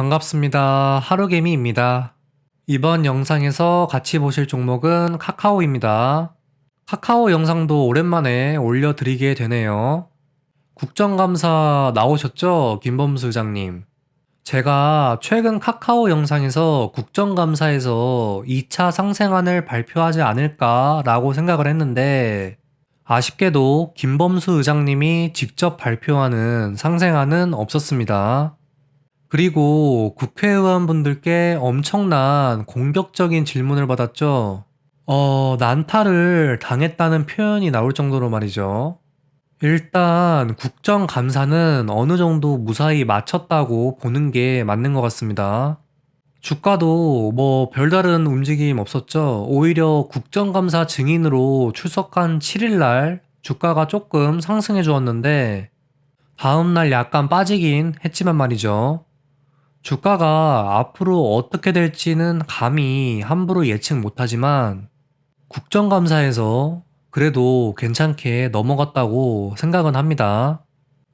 반갑습니다. 하루개미입니다. 이번 영상에서 같이 보실 종목은 카카오입니다. 카카오 영상도 오랜만에 올려드리게 되네요. 국정감사 나오셨죠? 김범수 의장님. 제가 최근 카카오 영상에서 국정감사에서 2차 상생안을 발표하지 않을까라고 생각을 했는데 아쉽게도 김범수 의장님이 직접 발표하는 상생안은 없었습니다. 그리고 국회의원분들께 엄청난 공격적인 질문을 받았죠. 어, 난타를 당했다는 표현이 나올 정도로 말이죠. 일단 국정감사는 어느 정도 무사히 마쳤다고 보는 게 맞는 것 같습니다. 주가도 뭐 별다른 움직임 없었죠. 오히려 국정감사 증인으로 출석한 7일날 주가가 조금 상승해 주었는데 다음날 약간 빠지긴 했지만 말이죠. 주가가 앞으로 어떻게 될지는 감히 함부로 예측 못하지만 국정감사에서 그래도 괜찮게 넘어갔다고 생각은 합니다.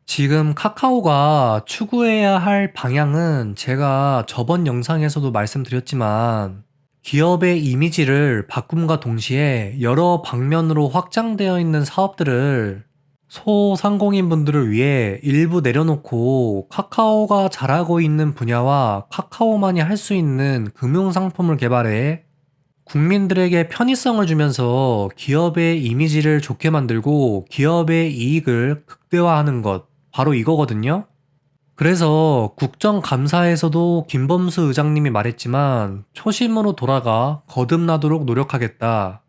지금 카카오가 추구해야 할 방향은 제가 저번 영상에서도 말씀드렸지만 기업의 이미지를 바꿈과 동시에 여러 방면으로 확장되어 있는 사업들을 소상공인 분들을 위해 일부 내려놓고 카카오가 잘하고 있는 분야와 카카오만이 할 수 있는 금융 상품을 개발해 국민들에게 편의성을 주면서 기업의 이미지를 좋게 만들고 기업의 이익을 극대화하는 것, 바로 이거거든요. 그래서 국정감사에서도 김범수 의장님이 말했지만 초심으로 돌아가 거듭나도록 노력하겠다.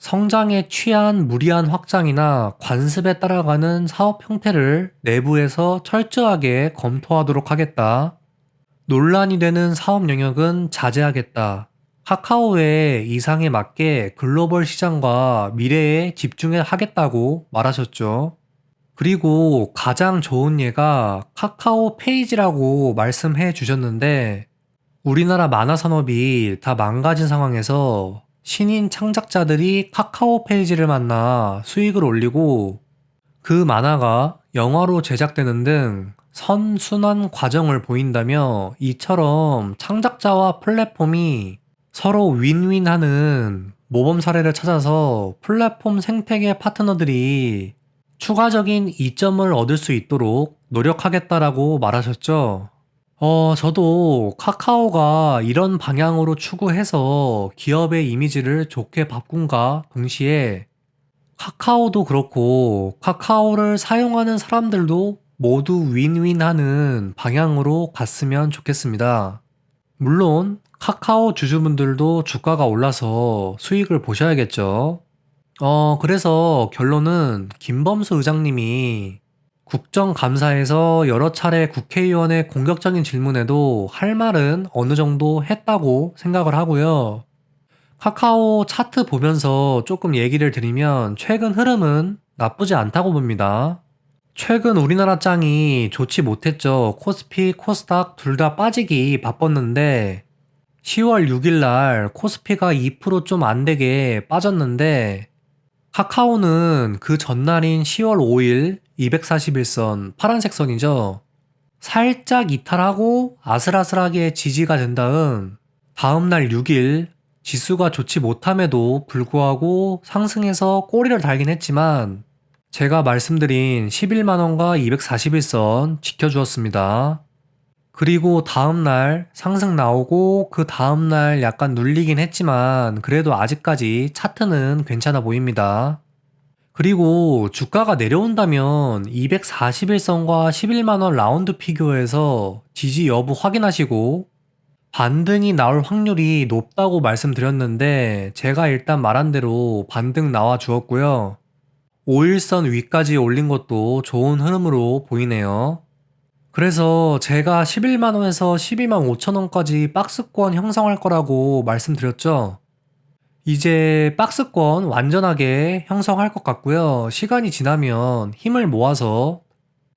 성장에 취한 무리한 확장이나 관습에 따라가는 사업 형태를 내부에서 철저하게 검토하도록 하겠다. 논란이 되는 사업 영역은 자제하겠다. 카카오의 이상에 맞게 글로벌 시장과 미래에 집중하겠다고 말하셨죠. 그리고 가장 좋은 예가 카카오 페이지라고 말씀해 주셨는데 우리나라 만화 산업이 다 망가진 상황에서 신인 창작자들이 카카오 페이지를 만나 수익을 올리고 그 만화가 영화로 제작되는 등 선순환 과정을 보인다며 이처럼 창작자와 플랫폼이 서로 윈윈하는 모범 사례를 찾아서 플랫폼 생태계 파트너들이 추가적인 이점을 얻을 수 있도록 노력하겠다라고 말하셨죠. 어, 저도 카카오가 이런 방향으로 추구해서 기업의 이미지를 좋게 바꾼가 동시에 카카오도 그렇고 카카오를 사용하는 사람들도 모두 윈윈하는 방향으로 갔으면 좋겠습니다. 물론 카카오 주주분들도 주가가 올라서 수익을 보셔야겠죠. 어, 그래서 결론은 김범수 의장님이 국정감사에서 여러 차례 국회의원의 공격적인 질문에도 할 말은 어느 정도 했다고 생각을 하고요. 카카오 차트 보면서 조금 얘기를 드리면 최근 흐름은 나쁘지 않다고 봅니다. 최근 우리나라 짱이 좋지 못했죠. 코스피, 코스닥 둘 다 빠지기 바빴는데 10월 6일 날 코스피가 2%좀 안 되게 빠졌는데 카카오는 그 전날인 10월 5일 241선 파란색 선이죠. 살짝 이탈하고 아슬아슬하게 지지가 된 다음 다음날 6일 지수가 좋지 못함에도 불구하고 상승해서 꼬리를 달긴 했지만 제가 말씀드린 11만원과 241선 지켜주었습니다. 그리고 다음날 상승 나오고 그 다음날 약간 눌리긴 했지만 그래도 아직까지 차트는 괜찮아 보입니다. 그리고 주가가 내려온다면 241선과 11만원 라운드 피규어에서 지지 여부 확인하시고 반등이 나올 확률이 높다고 말씀드렸는데 제가 일단 말한 대로 반등 나와 주었고요. 5일선 위까지 올린 것도 좋은 흐름으로 보이네요. 그래서 제가 11만원에서 12만 5천원까지 박스권 형성할 거라고 말씀드렸죠. 이제 박스권 완전하게 형성할 것 같고요. 시간이 지나면 힘을 모아서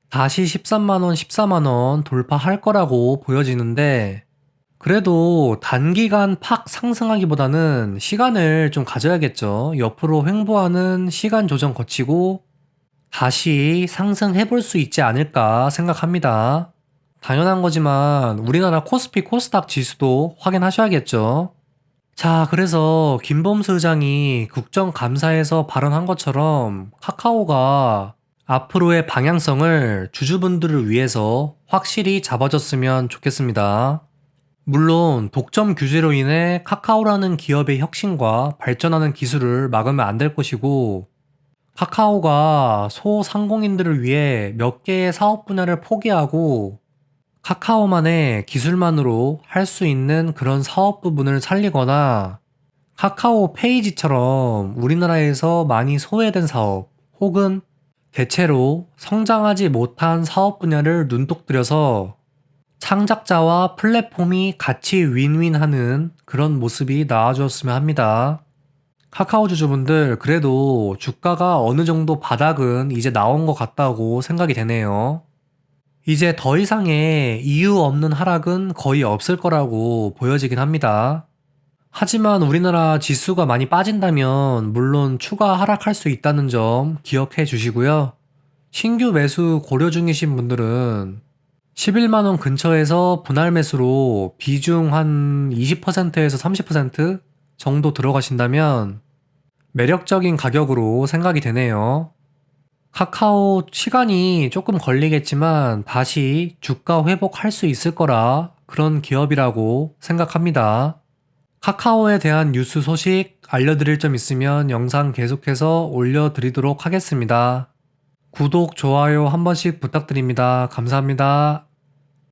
다시 13만원, 14만원 돌파할 거라고 보여지는데 그래도 단기간 팍 상승하기보다는 시간을 좀 가져야겠죠. 옆으로 횡보하는 시간 조정 거치고 다시 상승해 볼 수 있지 않을까 생각합니다. 당연한 거지만 우리나라 코스피 코스닥 지수도 확인하셔야겠죠. 자, 그래서 김범수 의장이 국정감사에서 발언한 것처럼 카카오가 앞으로의 방향성을 주주분들을 위해서 확실히 잡아줬으면 좋겠습니다. 물론 독점 규제로 인해 카카오라는 기업의 혁신과 발전하는 기술을 막으면 안 될 것이고 카카오가 소상공인들을 위해 몇 개의 사업 분야를 포기하고 카카오만의 기술만으로 할 수 있는 그런 사업 부분을 살리거나 카카오 페이지처럼 우리나라에서 많이 소외된 사업 혹은 대체로 성장하지 못한 사업 분야를 눈독 들여서 창작자와 플랫폼이 같이 윈윈하는 그런 모습이 나와주었으면 합니다. 카카오 주주분들, 그래도 주가가 어느 정도 바닥은 이제 나온 것 같다고 생각이 되네요. 이제 더 이상의 이유 없는 하락은 거의 없을 거라고 보여지긴 합니다. 하지만 우리나라 지수가 많이 빠진다면 물론 추가 하락할 수 있다는 점 기억해 주시고요. 신규 매수 고려 중이신 분들은 11만원 근처에서 분할 매수로 비중 한 20%에서 30% 정도 들어가신다면 매력적인 가격으로 생각이 되네요. 카카오 시간이 조금 걸리겠지만 다시 주가 회복할 수 있을 거라 그런 기업이라고 생각합니다. 카카오에 대한 뉴스 소식 알려드릴 점 있으면 영상 계속해서 올려드리도록 하겠습니다. 구독, 좋아요 한 번씩 부탁드립니다. 감사합니다.